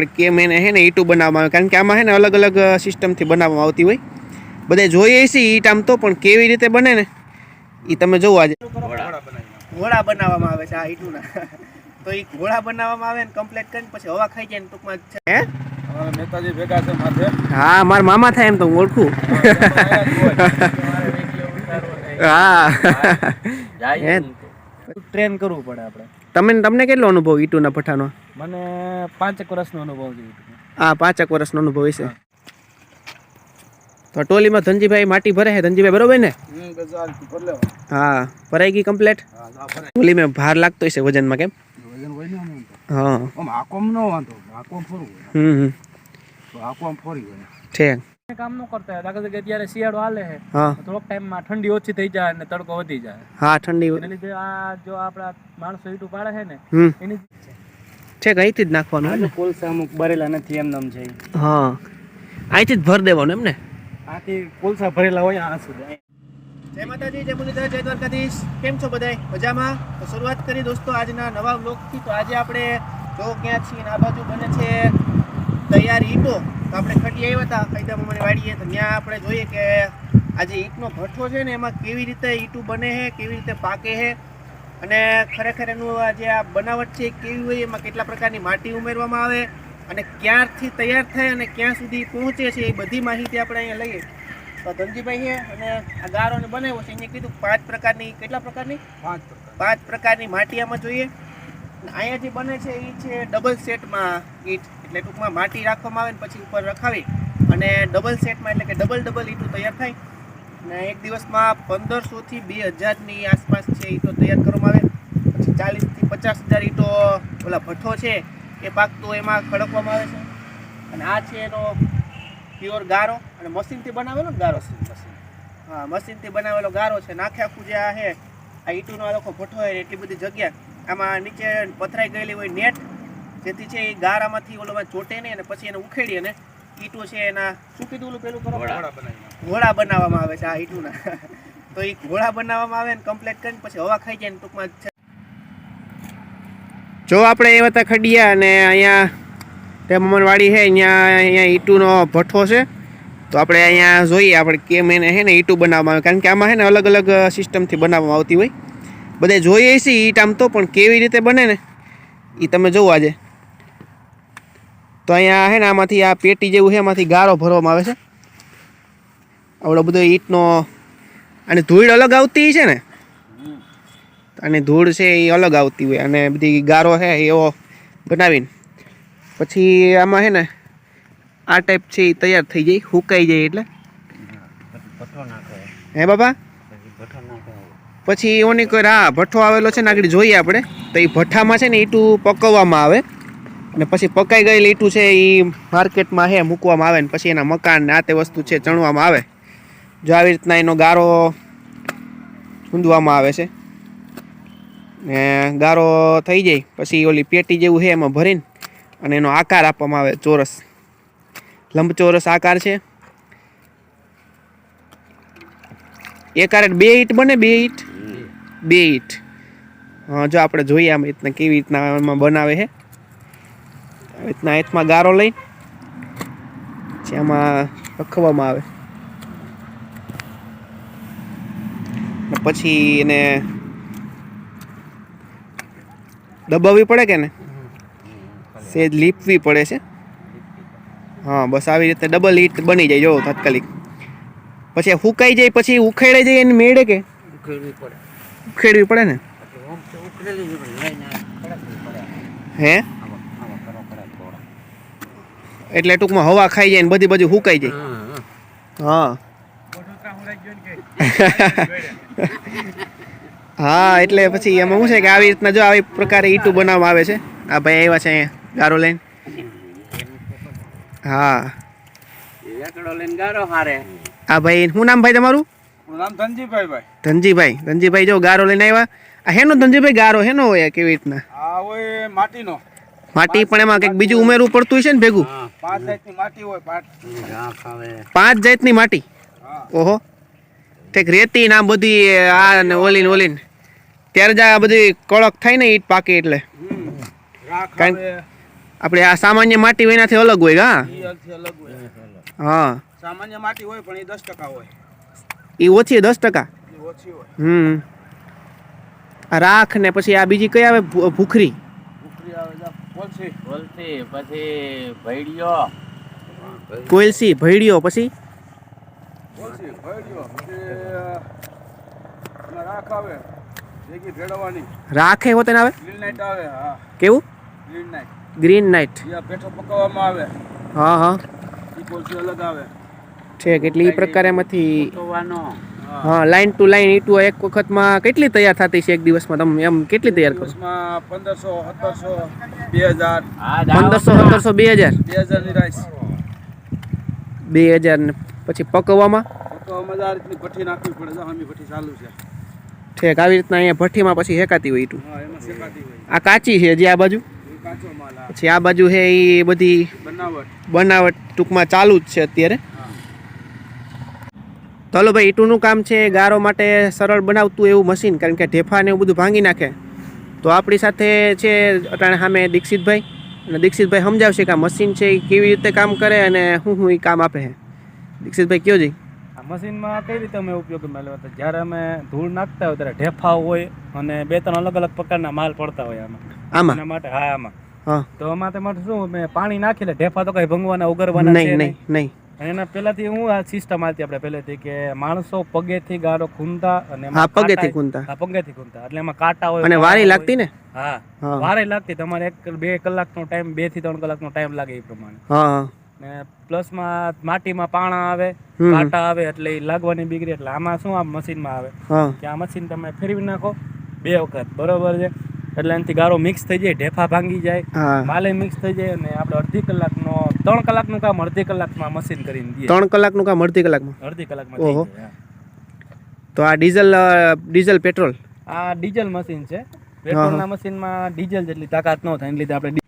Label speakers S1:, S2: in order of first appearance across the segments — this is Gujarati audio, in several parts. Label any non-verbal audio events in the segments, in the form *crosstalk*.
S1: કેમ એને હે ને ઈટું બનાવવામાં આવે? કારણ કે આમાં હે ને અલગ અલગ સિસ્ટમથી બનાવવામાં આવતી હોય. બધા જોઈએ છે ઈટ આમ તો પણ કેવી રીતે બને ને? એ તમે જોવો આજે. ઘોડા બનાવવામાં આવે છે આ ઈટુના. તો એ ઘોડા બનાવવામાં આવે ને કમ્પ્લીટ કરીને પછી હવા ખાઈ જાય ને ટૂંકમાં છે. હે?
S2: ભેગા છે માથે.
S1: હા મારા મામા થાય એમ તો હું ઓળખું. હા.
S2: ટ્રેન કરવું પડે આપણે.
S1: તમે તમને કેટલો અનુભવ ઈટુના પઠાનો?
S2: મને પાંચેક વર્ષનો અનુભવ છે
S1: આ પાંચેક વર્ષનો અનુભવ હશે. તો ટોલીમાં ધનજીભાઈ માટી ભરે છે ધનજીભાઈ બરોબર ને? હા ભરાઈ ગઈ કમ્પ્લેટ ટોલીમાં ભાર લાગતો હશે વજનમાં કેમ? હા.
S2: આકોમ નો વાંધો આકોમ ફરવું
S1: હમ હમ.
S2: આકોમ ફરી
S1: ઠીક.
S2: કામ ન કરતા દાખલા તરીકે અત્યારે શિયાળો હાલે છે. થોડોક ટાઈમમાં ઠંડી ઓછી થઈ જાય અને તડકો વધી જાય.
S1: હા ઠંડી
S2: એને લીધે આ જો આપણા માણસો ઈટું પાડે છે ને એની
S1: છે. અહીંથી જ નાખવાનું ને?
S2: કોલસા અમુક ભરેલા નથી એમ નામ છે
S1: હા. અહીંથી જ ભર દેવાનું એમ ને?
S2: આથી કોલસા ભરેલા હોય આ સુધી.
S1: જય માતાજી જય મુરલીધર જય દ્વારકાધીશ. કેમ છો બધાય? મજામાં? તો શરૂઆત કરી દોસ્તો આજના નવા બ્લોગથી તો આજે આપણે જો ક્યાં છીએ ને આ બાજુ બને છે તૈયાર ઈંટો. તો આપણે ખટી આવ્યા હતા કાયદામાં વાડીએ. તો ત્યાં આપણે જોઈએ કે આજે ઈંટનો ભઠ્ઠો છે ને એમાં કેવી રીતે ઈંટું બને છે કેવી રીતે પાકે છે અને ખરેખર એનું આ જે આ બનાવટ છે એ કેવી હોય એમાં કેટલા પ્રકારની માટી ઉમેરવામાં આવે અને ક્યારથી તૈયાર થાય અને ક્યાં સુધી પહોંચે છે એ બધી માહિતી આપણે અહીંયા લઈએ. તો ધનજીભાઈ છે અને આ ગારોને બનાવ્યો છે એને કીધું પાંચ પ્રકારની કેટલા પ્રકારની?
S2: પાંચ
S1: પાંચ પ્રકારની માટી આમાં જોઈએ. અને અહીંયા જે બને છે એ છે ડબલ સેટમાં ઈંટ. એટલે ટૂંકમાં માટી રાખવામાં આવે ને પછી ઉપર રખાવી અને ડબલ સેટમાં એટલે કે ડબલ ડબલ ઈંટો તૈયાર થાય. અને એક દિવસમાં પંદરસોથી બે હજારની આસપાસ છે ઈંટો તૈયાર કરવામાં આવે. પછી ચાલીસથી પચાસ હજાર ઈંટો ઓલા ભઠ્ઠો છે એ પાકતો એમાં ખડકવામાં આવે છે. અને આ છે એનો પ્યોર ગારો અને મશીનથી બનાવેલો ને ગારો હા, મશીનથી બનાવેલો ગારો છે. નાખે આખું જે આ છે, આ ઈંટુનો આ લોકો ભઠ્ઠો હોય એટલી બધી જગ્યા, આમાં નીચે પથરાઈ ગયેલી હોય નેટ જેથી છે એ ગારામાંથી ઓલોમાં ચોટે નહીં અને પછી એને ઉખેડી અને ઈંટું છે એના શું કીધું ઓલું પેલું કરો ઘોડા બનાવવામાં આવે છે આ ઈંટુના. *laughs* તો એ ઘોડા બનાવવામાં આવે ને કમ્પ્લેટ કરીને પછી હવા ખાઈ જાય ને ટૂંકમાં છે. જો આપણે એ હતા ખડીયા અને અહીંયા તે મમનવાડી છે અહીંયા અહીંયા ઈંટુનો ભઠ્ઠો છે. તો આપણે અહીંયા જોઈએ આપણે કેમ એને છે ને ઈટું બનાવવામાં આવે. કારણ કે આમાં છે ને અલગ અલગ સિસ્ટમથી બનાવવામાં આવતી હોય. બધે જોઈએ છે ઈટ આમ તો પણ કેવી રીતે બને ને? એ તમે જોવો આજે. તો અહીંયા છે ને આમાંથી આ પેટી જેવું છે એમાંથી ગારો ભરવામાં આવે છે. આવડો બધો ઈંટનો અને ધૂળ અલગ આવતી છે ને? અને ધૂળ છે એ અલગ આવતી હોય અને બધી ગારો છે એવો બનાવીને. પછી આમાં છે ને આ ટાઈપ છે એ તૈયાર થઈ જાય હુકાઈ જાય એટલે. હે બાબા પછી ઓની કોઈ, હા, ભઠ્ઠો આવેલો છે ને, આગળ જોઈએ આપણે. તો એ ભઠ્ઠામાં છે ને ઈટું પકવવામાં આવે. અને પછી પકાઈ ગયેલી ઈટું છે એ માર્કેટમાં હે મૂકવામાં આવે ને પછી એના મકાન ને આ તે વસ્તુ છે ચણવામાં આવે. જો આવી રીતના એનો ગારો ઊંધવામાં આવે છે. ને ગારો થઈ જાય પછી ઓલી પેટી જેવું છે એમાં ભરીને અને એનો આકાર આપવામાં આવે ચોરસ. લંબચોરસ આકાર છે. એક આરે બે ઈંટ બને બે ઈંટ? બે ઈંટ. હા જો આપણે જોઈએ આમ રીતના કેવી રીતના એમાં બનાવે છે રીતના હાથમાં ગારો લઈ જેમાં આમાં રખવામાં આવે. પછી એને દબાવવી પડે કે ને? સેજ લીપવી પડે છે. હા બસ આવી રીતે ડબલ ઈટ બની જાય જો તાત્કાલિક. પછી હુકાઈ જાય પછી ઉખેડે જાય એને મેળે કે? ઉખેડવી પડે. ને? હે? એટલે ટૂંકમાં હવા ખાઈ જાય ને બધી બધી હુકાઈ જાય. હા હા. એટલે પછી એમાં શું છે કે આવી રીતના જો આવી પ્રકારે ઈટું બનાવવામાં આવે છે. આ ભાઈ આવ્યા છે અહીંયા ગારો લઈને. હા. આ ભાઈ શું નામ ભાઈ તમારું?
S2: ધનજીભાઈ ભાઈ.
S1: ધનજીભાઈ. ધનજીભાઈ જો ગારો લઈને આવ્યા. આ હેનો ધનજીભાઈ ગારો? હેનો હોય કેવી રીતના?
S2: આ હોય માટીનો.
S1: માટી પણ એમાં કંઈક બીજું ઉમેરવું પડતું હશે ને ભેગું?
S2: પાંચ જાતની માટી હોય પાંચ.
S1: પાંચ જાતની માટી? ઓહો. ઠીક રેતી ને આ બધી આ ને ઓલી ને ઓલી ને ત્યારે જ આ બધી કડક થાય ને ઈટ પાકે એટલે. કારણ- આપણે આ સામાન્ય માટી હોય એનાથી અલગ હોય હા
S2: ઈ અલગથી અલગ હોય.
S1: હા.
S2: સામાન્ય માટી હોય પણ એ દસ ટકા હોય.
S1: એ ઓછી દસ ટકા?
S2: એ ઓછી હોય.
S1: હમ. રાખ ને પછી આ બીજી કઈ આવે? ભૂખરી.
S2: ઉપરી આવે જા કોલસી
S3: બોલતી પછી ભૈડિયો.
S1: કોયલસી ભૈડિયો પછી?
S2: કોલસી ભેળ્યો પછી એમાં રાખ આવે. ભેગી ભેળવવાની.
S1: રાખે હોતે ને આવે?
S2: ગ્રીન નાઇટ આવે હા.
S1: કેવું?
S2: ગ્રીન નાઇટ
S1: ગ્રીન નાઇટ
S2: એ પેઠો પકવવામાં આવે.
S1: હા હા.
S2: એ કોલસી અલગ આવે.
S1: ઠીક એટલે એ પ્રકારે એમાંથી
S3: પકવવાનો.
S2: હા.
S1: લાઈન ટુ લાઈન ઈટુ એક વખતમાં કેટલી તૈયાર થતી છે એક દિવસમાં? તમે એમ કેટલી તૈયાર કરો?
S2: પંદરસો સત્તરસો બે હજાર.
S1: પંદરસો સત્તરસો બે હજાર?
S2: બે હજારની રાઈસ
S1: બે હજાર ને પછી પકવવામાં?
S2: પકવવામાં આ રીતની ભઠ્ઠી નાખવી પડે. જો આમી ભઠ્ઠી ચાલુ છે.
S1: ઠીક આવી રીતના અહીંયા ભઠ્ઠીમાં પછી હેકાતી હોય ઈટુ. આ કાચી છે જે આ બાજુ? પછી આ બાજુ છે એ બધી
S2: બનાવટ.
S1: બનાવટ ટૂંકમાં ચાલુ જ છે અત્યારે. તો હલો ભાઈ ઈટુનું કામ છે ગારો માટે સરળ બનાવતું એવું મશીન કારણ કે ઢેફા ને એવું બધું ભાંગી નાખે. તો આપણી સાથે છે અટાણે સામે દીક્ષિતભાઈ. અને દીક્ષિતભાઈ સમજાવશે કે આ મશીન છે એ કેવી રીતે કામ કરે અને શું શું એ કામ આપે છે દીક્ષિતભાઈ કયો જી?
S4: આ મશીનમાં કઈ રીતે અમે ઉપયોગમાં લેવા હતા જ્યારે અમે ધૂળ નાખતા હોય ત્યારે ઢેફા હોય અને બે ત્રણ અલગ અલગ પ્રકારના માલ પડતા હોય આમાં.
S1: આમાં?
S4: એના માટે હા આમાં.
S1: હા.
S4: તો આમાં તમારે શું મેં પાણી નાખી એટલે ઢેફા તો કઈ ભંગવાના ઉગરવાના
S1: નહીં
S4: નહીં?
S1: નહીં.
S4: એના પહેલાથી હું આ સિસ્ટમ હતી આપણે પહેલેથી કે માણસો પગેથી ગારો ખૂંદતા અને
S1: હા પગેથી ખૂંદતા.
S4: હા પગેથી ખૂંદતા. એટલે એમાં કાંટા હોય
S1: અને વારી લાગતી ને?
S4: હા. વારે લાગતી. તમારે એક બે કલાકનો ટાઈમ બેથી ત્રણ કલાકનો ટાઈમ લાગે એ પ્રમાણે.
S1: હા હા.
S4: ને પ્લસમાં માટીમાં પાણા આવે કાંટા આવે એટલે એ લાગવાની બીગડી. એટલે આમાં શું આ મશીનમાં આવે? કે આ મશીન તમે ફેરવી નાખો બે વખત. બરોબર છે? એટલે એનાથી ગારો મિક્સ થઈ જાય ઢેફા ભાંગી જાય માલે મિક્સ થઈ જાય અને આપણે અડધી કલાકનો ત્રણ કલાકનું કામ અડધી કલાકમાં મશીન કરીને દઈએ.
S1: ત્રણ કલાકનું કામ અડધી કલાકમાં?
S4: અડધી કલાકમાં
S1: ઓહો. તો આ ડીઝલ ડીઝલ પેટ્રોલ?
S4: આ ડીઝલ મશીન છે. પેટ્રોલના મશીનમાં ડીઝલ જેટલી તાકાત ન થાય એટલે આપણે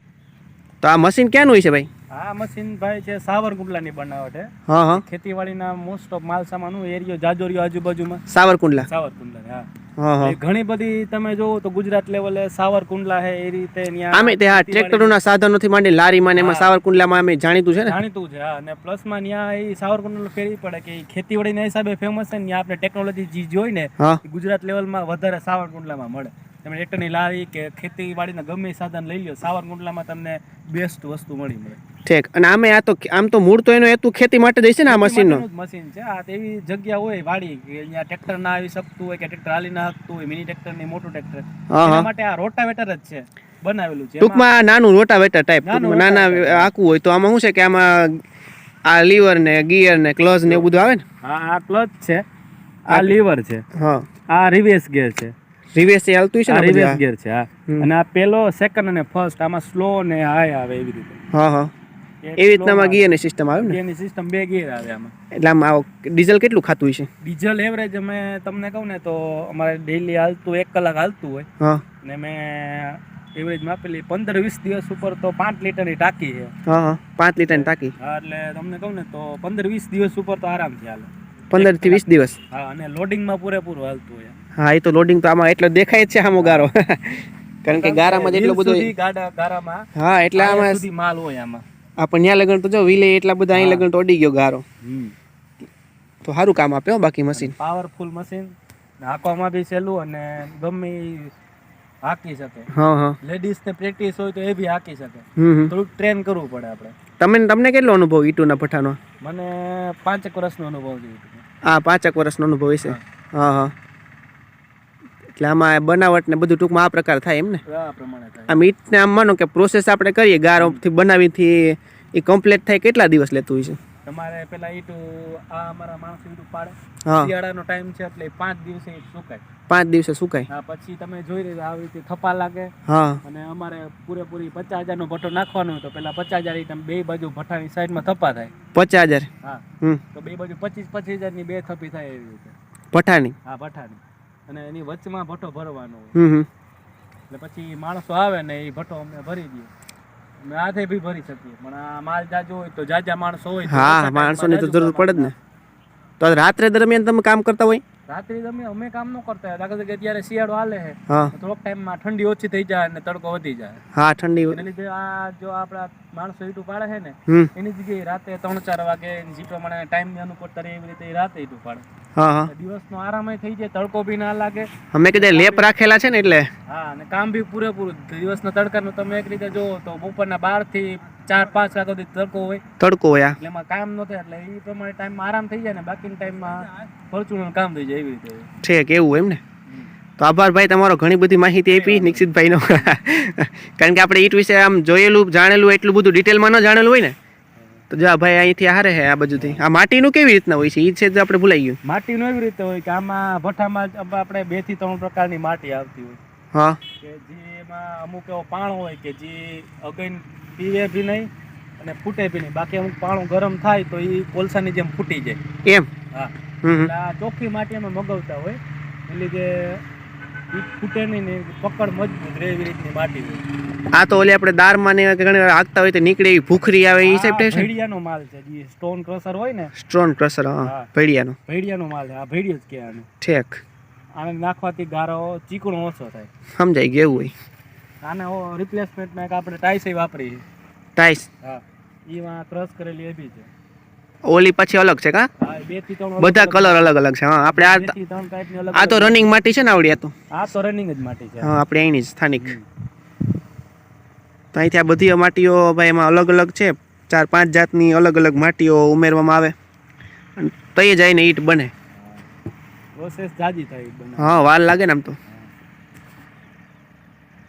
S1: તો આ મશીન ક્યાંનું હોય છે ભાઈ?
S4: આ મશીન ભાઈ છે સાવરકુંડલાની બનાવટ છે
S1: હા હા.
S4: ખેતીવાડીના મોસ્ટ ઓફ માલ સામાન એરિયો જાજોરિયો આજુબાજુમાં.
S1: સાવરકુંડલા
S4: સાવરકુંડલા હા.
S1: હા હા.
S4: ઘણી બધી તમે જોવો તો ગુજરાત લેવલે સાવરકુંડલા હે એ રીતે
S1: અમે તે હા ટ્રેક્ટરોના સાધનોથી માંડી લારીમાં ને એમાં
S4: હા.
S1: સાવરકુંડલામાં અમે જાણીતું છે ને?
S4: જાણીતું છે હા. અને પ્લસમાં ત્યાં એ સાવરકુંડલા ફેરવી પડે કે ખેતીવાડી ખેતીવાડીના હિસાબે ફેમસ છે ને આપણે ટેકનોલોજી જે જોઈ ને
S1: ગુજરાત
S4: લેવલ ગુજરાત લેવલમાં વધારે સાવરકુંડલામાં મળે. તમે ટ્રેક્ટરની લારી કે ખેતીવાડીના ગમે સાધન લઈ લો સાવરકુંડલામાં તમને બેસ્ટ વસ્તુ મળી મળે.
S1: ઠીક. અને આમે આ તો આમ તો મૂળ તો એનો હેતુ ખેતી માટે જ છે ને આ મશીનનો
S4: મશીન છે. આ એવી જગ્યા હોય વાડી કે અહીંયા ટ્રેક્ટર ના આવી શકતું હોય કે ટ્રેક્ટર હાલી ના શકતું હોય મિની ટ્રેક્ટરની મોટું ટ્રેક્ટર એના માટે આ રોટાવેટર જ છે બનાવેલું છે.
S1: ટૂંકમાં નાનું રોટાવેટર ટાઈપ
S4: નાના
S1: આખું હોય તો આમાં શું છે કે આમાં આ લીવર ને ગિયર ને ક્લચ ને એવું બધું આવે ને?
S4: હા આ ક્લચ છે. આ લીવર છે.
S1: હા.
S4: આ રિવેસ ગેર છે.
S1: રિવેસ એ હાલતું છે ને
S4: રિવેસ
S1: આ?
S4: છે હા. અને આ પેલો સેકન્ડ અને ફર્સ્ટ આમાં સ્લો ને હાઈ આવે એવી રીતે.
S1: હા હા. એવી રીતના
S4: slow
S1: આમાં ગિયરની સિસ્ટમ આવે ને?
S4: ગિયરની સિસ્ટમ બે ગિયર આવે આમાં.
S1: એટલે આમાં ડીઝલ કેટલું ખાતું છે
S4: ડીઝલ એવરેજ અમે તમને કહું ને તો અમારે ડેઈલી હાલતું એક કલાક હાલતું હોય.
S1: હા.
S4: ને મેં એવરેજ માપેલી પંદર વીસ દિવસ ઉપર તો પાંચ લીટરની ટાંકી છે.
S1: હા હા. પાંચ લીટરની ટાંકી.
S4: હા એટલે તમને કહું ને તો પંદર વીસ દિવસ ઉપર તો આરામથી હાલે.
S1: પંદરથી વીસ દિવસ.
S4: હા અને લોડિંગમાં પૂરેપૂરું હાલતું હોય.
S1: હા એ તો લોડિંગ તો આમાં એટલો દેખાય જ છે આમો ગારો *laughs* કારણ કે ગારામાં
S4: એટલો
S1: બધો
S4: ગારામાં.
S1: હા એટલે આમાં
S4: માલ હોય આમાં.
S1: આપણને ત્યાં લગન તો જો વિલે એટલા બધા અહીં લગન તો અડી ગયો ગારો. તો સારું કામ આપે હો બાકી મશીન.
S4: પાવરફુલ મશીન હાંકવામાં બી સહેલું અને ગમે હાકી હાંકી શકે.
S1: હા હા.
S4: લેડીઝ ને પ્રેક્ટિસ હોય તો એ બી હાંકી શકે. થોડુંક ટ્રેન કરવું પડે આપણે.
S1: તમે તમને કેટલો અનુભવ ઈટુના પઠાનો?
S4: મને પાંચેક વર્ષનો અનુભવ છે
S1: આ પાંચેક વર્ષનો અનુભવ છે હા હા. એટલે આમાં બનાવટ ને બધું ટૂંકમાં આ પ્રકાર થાય એમ ને?
S4: આમ થાય.
S1: આમ માનો કે પ્રોસેસ આપણે કરીએ ગારોથી બનાવીથી એ કમ્પ્લીટ થાય કેટલા દિવસ લેતું હોય છે?
S4: તમારે પેલા ઈટ આ અમારા માણસ ઈટ પાડે. શિયાળાનો ટાઈમ છે એટલે પાંચ દિવસે ઈટ સુકાય.
S1: પાંચ દિવસે સુકાય?
S4: હા પછી તમે જોઈ રહ્યા આવી રીતે થપા લાગે.
S1: હા.
S4: અને અમારે પૂરેપૂરી પચાસ હજારનો ભટ્ટો નાખવાનો તો પેલા પચાસ હજાર ઈટ બે બાજુ ભઠ્ઠાની સાઈડમાં થપા થાય.
S1: પચાસ હજાર?
S4: હા.
S1: હમ.
S4: તો બે બાજુ પચીસ પચીસ હજારની બે થપી થાય એવી રીતે.
S1: ભઠ્ઠાની?
S4: હા ભઠ્ઠાની. અને એની વચમાં ભટ્ટો ભરવાનો હોય. એટલે પછી માણસો આવે ને એ ભટ્ટો અમને ભરી દે. અમે હાથે બી ભરી શકીએ પણ આ માલ જાજો હોય તો જાજા માણસો હોય
S1: હા માણસોની તો જરૂર પડે જ ને. તો રાત્રે દરમિયાન તમે કામ કરતા હોય?
S4: રાત્રે તમે અમે કામ ન કરતા દાખલા તરીકે અત્યારે શિયાળો હાલે છે. થોડોક ટાઈમમાં ઠંડી ઓછી થઈ જાય અને તડકો વધી જાય.
S1: હા ઠંડી
S4: એને લીધે આ જો આપણા માણસો ઈટું પાડે છે ને એની જગ્યાએ રાતે ત્રણ ચાર વાગે જે પ્રમાણે ટાઈમની અનુકૂળ રહે એવી રીતે રાતે ઈટું પાડે.
S1: દિવસ નો
S4: દિવસનો આરામ થઈ જાય તડકો બી ના લાગે.
S1: અમે કીધે લેપ રાખેલા છે ને એટલે?
S4: હા અને કામ બી પૂરેપૂરું. દિવસના તડકાનું તમે એક રીતે જુઓ તો બપોરના બારથી ચાર પાંચ વાગ્યા સુધી તડકો હોય.
S1: તડકો હોય.
S4: એટલે એમાં કામ ન થાય એટલે એ પ્રમાણે ટાઈમમાં આરામ થઈ જાય ને બાકી ટાઈમમાં ફોર્ચ્યુનર કામ થઈ જાય એવી રીતે.
S1: ઠીક એવું એમ ને? તો આભાર ભાઈ તમારો ઘણી બધી માહિતી આપી નિક્ષિતભાઈનો કારણ કે આપણે ઈટ વિશે આમ જોયેલું જાણેલું એટલું બધું ડિટેલમાં ન જાણેલું હોય ને? તો જો આ ભાઈ અહીંથી હારે હે આ બાજુથી આ માટીનું કેવી રીતના હોય છે? એ છે જ આપણે ભૂલાઈ ગયું.
S4: માટીનું એવી રીતે હોય કે આમાં ભઠ્ઠામાં આપણે બેથી ત્રણ પ્રકારની માટી આવતી હોય.
S1: હા.
S4: કે જે એમાં અમુક એવો પાણો હોય કે જે અગન પીવે બી નહીં અને ફૂટે બી નહીં. બાકી અમુક પાણું ગરમ થાય તો એ કોલસાની જેમ ફૂટી જાય.
S1: એમ?
S4: હા. આ ચોખ્ખી માટી અમે મગાવતા હોય. એટલે લીધે ઈ ફૂટે નહીં ને પકડ મજબૂત રહે એવી રીતની માટી હોય.
S1: આ તો ઓલી આપણે દારમાં ને ઘણી વાર આગતા હોય તો નીકળે એવી ભૂખરી આવે એ
S4: સાઈડ
S1: હિસાબ છે
S4: ભેડિયાનો માલ છે. જે સ્ટોન ક્રશર હોય ને.
S1: સ્ટ્રોન ક્રશર હા. ભેડિયાનો
S4: ભેડિયાનો માલ છે. આ ભેડિયો જ કહેવાનું
S1: ઠેક.
S4: આને નાખવાથી ગારો ચીકણો ઓછો થાય.
S1: સમજાય ગયું હોય.
S4: આને રિપ્લેસમેન્ટમાં એક આપણે ટાઈસ વાપરી
S1: ટાઈસ?
S4: હા. એમાં ક્રશ કરેલી એ બી છે.
S1: ઓલી પછી અલગ છે કા?
S4: બેથી ત્રણ
S1: બધા કલર અલગ અલગ છે હા. આપણે આ આ તો રનિંગ માટી છે ને આવડી આ તો?
S4: આ તો રનિંગ જ માટી છે.
S1: હા આપણે અહીંની સ્થાનિક. તો અહીંથી આ બધી માટીઓ ભાઈ એમાં અલગ અલગ છે. ચાર પાંચ જાતની અલગ અલગ માટીઓ ઉમેરવામાં આવે. અને તઈ જઈને ઈટ બને.
S4: પ્રોસેસ જાજી થાય
S1: હા વાર લાગે ને આમ તો.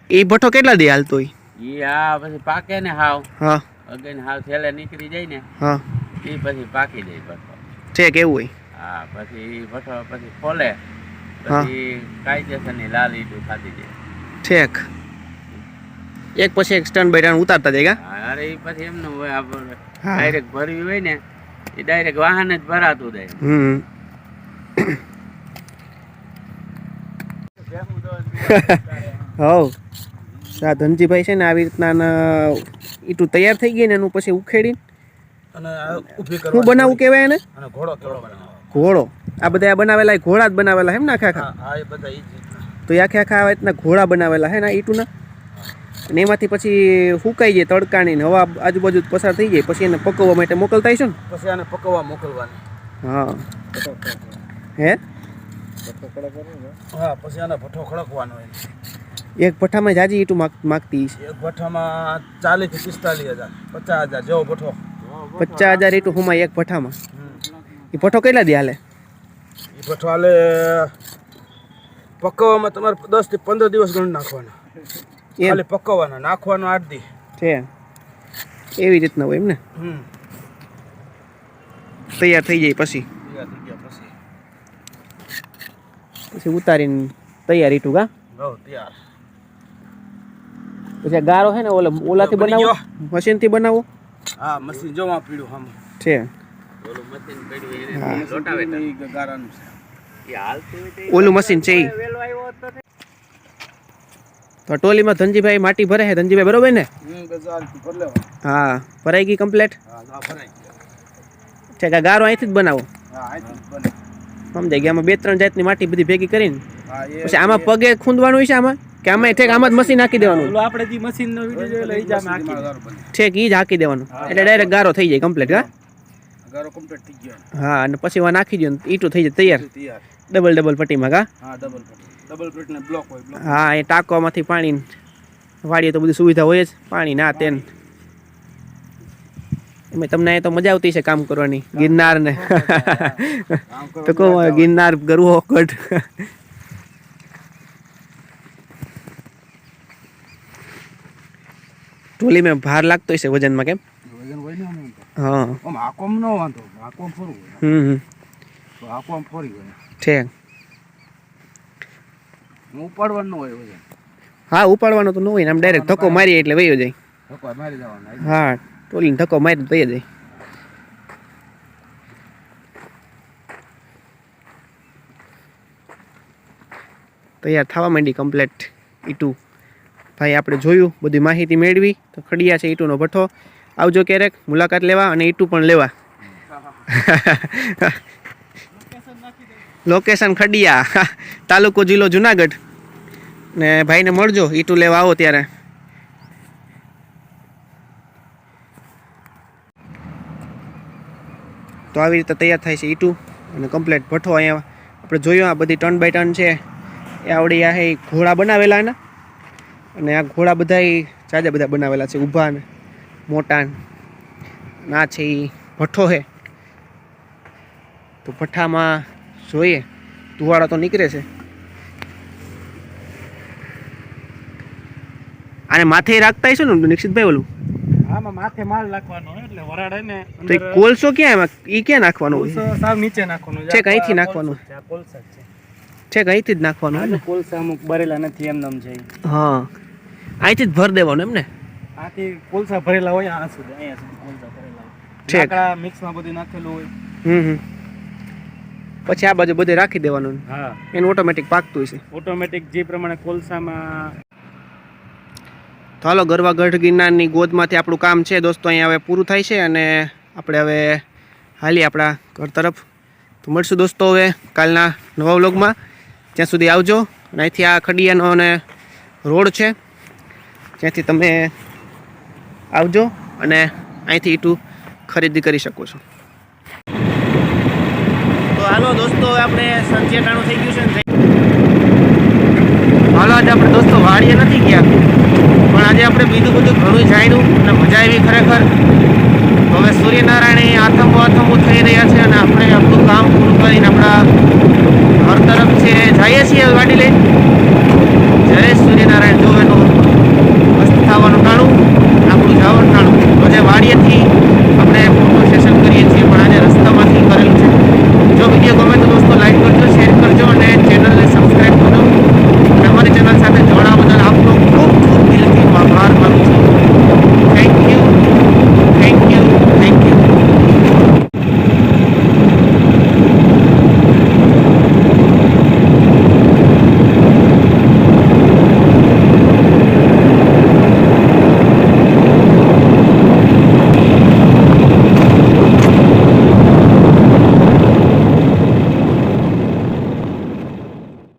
S1: એ ભઠ્ઠો કેટલા દી હાલતો હોય?
S3: ઈ આ પછી પાકે ને હાવ.
S1: હા.
S3: અગેન હાવ છેલ્લે નીકળી જાય ને
S1: હા.
S3: એ પછી પાકી જાય ભઠ્ઠો.
S1: છે કેવું હોય?
S3: હા પછી ઈ ભઠ્ઠો પછી ખોલે. પછી કાયદેસરની લાલ ઈટું ખાતી જાય.
S1: ઠેક. એક પછી એક સ્ટન બેટાણ ઉતારતા જાય
S3: અરે એ પછી એમનું હોય આપણે ડાયરેક્ટ ભરવી હોય ને એ ડાયરેક્ટ વાહન જ ભરાતું જાય.
S1: હમ. *coughs* હવ. આ ધનજીભાઈ છે ને આવી રીતના ઈટું તૈયાર થઈ ગઈ ને એનું પછી ઉખેડી
S2: અને
S1: શું બનાવવું કહેવાય એને
S2: ઘોડો
S1: આ બધા આ બનાવેલા ઘોડા જ બનાવેલા હે ને આખા આખા. તો એ આખે આખા રીતના ઘોડા બનાવેલા હે ને ઈટુના અને એમાંથી પછી સુકાઈ જાય તડકાની ને હવા આજુબાજુ પસાર થઈ જાય પછી એને પકવવા માટે મોકલતા છે ને
S2: પછી આને પકવવા મોકલવાની
S1: હા હે
S2: હા પછી આને ભઠ્ઠો ખડકવાનો
S1: એક ભઠ્ઠામાં જાજી ઈટું માગતી
S2: એક ભઠ્ઠામાં ચાલીસથી પિસ્તાલીસ હજાર. પચાસ હજાર જેવો ભઠ્ઠો.
S1: પચાસ હજાર ઈટું હુમાય એક ભઠ્ઠામાં. એ ભઠ્ઠો કેટલા દી હાલે?
S2: એ ભઠ્ઠો હાલે પકવવામાં તમારે દસથી પંદર દિવસ ગણ નાખવાના.
S1: એ
S2: ખાલી પકવવાના. નાખવાનો આઠ દી.
S1: છે. એવી રીતના હોય એમ ને?
S2: હમ.
S1: તૈયાર થઈ જાય પછી.
S2: પછી.
S1: ઉતારીને તૈયાર ઈટું કા?
S2: હો તૈયાર.
S1: પછી ગારો છે ને ઓલા ઓલાથી
S2: બની
S1: બનાવો? મશીનથી બનાવો?
S2: હા મશીન જો માં પીડું હમ
S1: છે.
S3: ઓલું મશીન પડ્યું એ લોટાવે
S2: ઈ ગારાનું છે.
S3: એ હાલતું હોય તો
S1: ઓલું મશીન છે ઈ.
S4: વેલો આવ્યો હોત તો
S1: તો ટોલીમાં ધનજીભાઈ માટી ભરે છે. ધનજીભાઈ બરોબર ને. હા. ભરાઈ ગઈ કમ્પ્લેટ. છે કે ગારો અહીંથી જ બનાવો?
S2: હા અહીંથી જ બને.
S1: સમજાય ગયા આમાં બે ત્રણ જાતની માટી બધી ભેગી કરીને? પછી આમાં પગે ખૂંદવાનું હોય છે આમાં? કે આમાં ઠેક આમાં જ મશીન નાખી દેવાનું.
S4: આપણે જે મશીન નો વિડિયો જોયેલો એ જ આમ
S2: બને
S1: ઠેક ઈ જ હાકી દેવાનું. એટલે ડાયરેક્ટ ગારો થઈ જાય કમ્પ્લીટ હા?
S2: ગારો કમ્પ્લીટ થઈ ગયો.
S1: હા અને પછી વા નાખી દો ઈટું થઈ જાય તૈયાર.
S2: તૈયાર.
S1: ડબલ ડબલ પટ્ટીમાં કા
S2: હા ડબલ પટ્ટી. ડબલ પટ્ટી ને બ્લોક હોય બ્લોક
S1: હા એ ટાંકવામાંથી પાણી વાડીએ તો બધી સુવિધા હોય જ. પાણી ના તેન એમાં તમને અહીં તો મજા આવતી છે કામ કરવાની ગિરનાર ને *laughs* તો કહું ગિરનાર ગરવો કટ ટોલી મેં ભાર લાગતો હશે વજનમાં કેમ?
S2: વજન હોય ને આમ
S1: હા.
S2: આમ હાકોમ નો વાંધો હાકોમ
S1: હમ
S2: હાકોમ ફરી હોય. ઉપાડવાનું હોય વજન.
S1: હા ઉપાડવાનું તો ન હોય ને આમ ડાયરેક્ટ ધક્કો મારી એટલે વયો જાય.
S2: ધક્કો મારી જવાના
S1: હા ટોલીને ધક્કો મારી વયો જાય. તૈયાર થવા માંડી કમ્પ્લેટ ઈટુ ભાઈ આપણે જોયું, બધી માહિતી મેળવી, તો ખડિયા છે ઈટુનો ભઠ્ઠો. આવજો ક્યારેક, મુલાકાત લેવા અને ઈટુ પણ લેવા. લોકેશન ખડિયા, તાલુકો જિલ્લો જુનાગઢ. ને ભાઈને મળજો, ઈટું લેવા આવો ત્યારે. તો આવી રીતે તૈયાર થાય છે ઈટું અને કમ્પ્લેટ ભઠ્ઠો અહીંયા. આપણે જોયું આ બધી ટર્ન બાય ટર્ન છે. એ આવડી આ ઘોડા બનાવેલા એના અને આ ઘોડા બધા જાજા બધા બનાવેલા છે ઊભા ને મોટા ને. આ છે એ ભઠ્ઠો છે તો ભઠ્ઠામાં જોઈએ ધુવાળો તો નીકળે છે. આને માથે રાખતા હશો ને નિક્ષિતભાઈ ઓલું?
S4: આમાં માથે માલ નાખવાનો એટલે વરાળે ને
S1: તો કોલસો ક્યાં એમાં? એ ક્યાં નાખવાનો
S4: સાવ નીચે નાખવાનું
S1: છેક અહીંથી નાખવાનું.
S4: છે કોલસા છે.
S1: છે અહીંથી જ નાખવાનું
S4: કોલસા અમુક ભરેલા નથી એમ નામ છે.
S1: હા. અહીંથી જ ભર દેવાનું એમ ને?
S4: આથી કોલસા ભરેલા હોય આ સુધી અહીંયા સુધી કોલસા ભરેલા હોય. લાકડા મિક્સમાં બધું નાખેલું હોય.
S1: હમ હમ. પછી આ બાજુ બધે રાખી દેવાનું
S4: હા.
S1: એનું ઓટોમેટિક પાકતું છે
S4: ઓટોમેટિક જે પ્રમાણે કોલસામાં
S1: તો હાલો ગરવા ગઢ ગિરનારની ગોદમાંથી આપણું કામ છે. દોસ્તો અહીંયા હવે પૂરું થાય છે અને આપણે હવે હાલી આપણા ઘર તરફ. તો મળશું દોસ્તો હવે કાલના નવા વ્લોગમાં. ત્યાં સુધી આવજો. અને અહીંથી આ ખડિયાનો અને રોડ છે. જ્યાંથી તમે આવજો અને અહીંથી ઈટું ખરીદી કરી શકો છો. તો હાલો દોસ્તો, આપણે સંજય ટાણું થઈ ગયું છે ને હાલો, આજે આપણે દોસ્તો વાડીએ નથી ગયા. પણ આજે આપણે બીજું બધું ઘણું જાણ્યું અને મજા આવી ખરેખર. હવે સૂર્યનારાયણ આથમો આથમો થઈ રહ્યા છે અને આપણે આપણું કામ પૂરું કરીને આપણા ઘર તરફ છે, જઈએ છીએ વાડી લઈને. જય સૂર્યનારાયણ, જો મસ્ત થવાનું ટાળું, આપણું જવાનું ટાળું. આજે વાડીએથી આપણે ફોટો સેશન કરીએ છીએ, પણ આજે રસ્તામાંથી કરેલું છે. જો વીડિયો ગમે તો દોસ્તો લાઈક